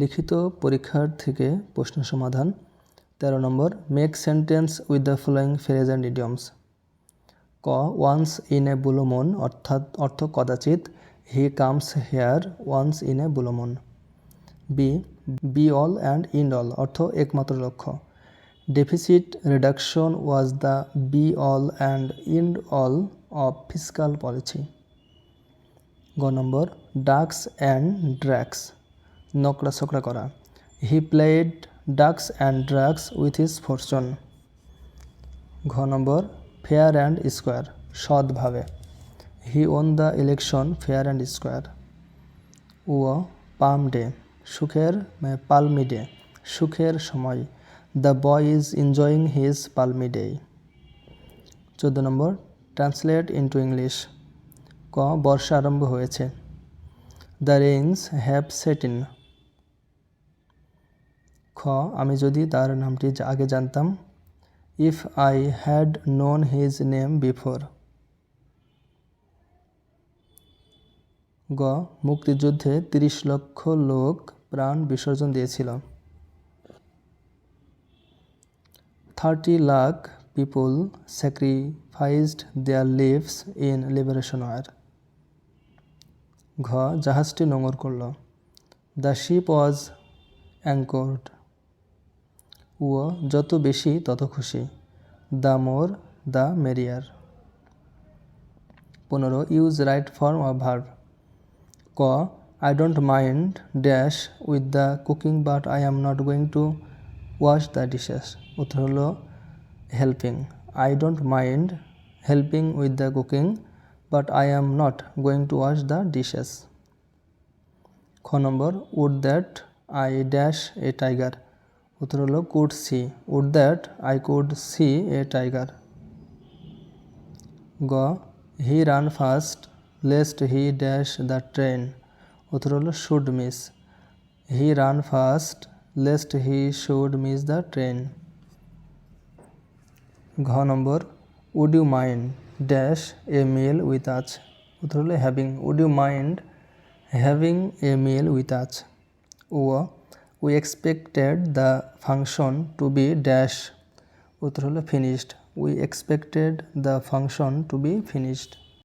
লিখিত পরীক্ষার থেকে প্রশ্ন সমাধান। তেরো নম্বর make sentence with the following phrase and idioms ক once in a blue moon অর্থাৎ অর্থ কদাচিৎ he comes here once in a blue moon be be all and end all অর্থ একমাত্র লক্ষ্য। Deficit reduction was the be all and end all of fiscal policy গ নম্বর ducks and drakes নকড়া ছকড়া করা। He played ducks and drakes with his fortune ঘ নম্বর ফেয়ার অ্যান্ড স্কোয়ার সৎভাবে he won the election fair and square O palm day, সুখের palmy day, সুখের সময়। The boy is enjoying his palmy day চোদ্দ নম্বর ট্রান্সলেট ইন্টু ইংলিশ ক, বর্ষা আরম্ভ হয়েছে। The rains have set in খ, আমি যদি তার নামটি আগে জানতাম। If I had known his name before গ, মুক্তিযুদ্ধে তিরিশ লক্ষ লোক প্রাণ বিসর্জন দিয়েছিল। Thirty lakh people sacrificed their lives in liberation war. ঘ, জাহাজটি নোঙর করল। The ship was anchored. ও যত বেশি তত খুশি। The more the merrier. পনেরো, use right form of verb. ক, I don't mind dash with the cooking, but I am not going to wash the dishes. উত্তর হলো helping. I don't mind helping with the cooking, but I am not going to wash the dishes. খ নম্বর, would that I dash a tiger. উত্তর হলো could see would that I could see a tiger গ he ran fast lest he dash the train উত্তর হলো should miss he ran fast lest he should miss the train ঘ নম্বর would you mind dash a meal with us উত্তর হলো having would you mind having a meal with us O we expected the function to be dash উত্তর হলো finished we expected the function to be finished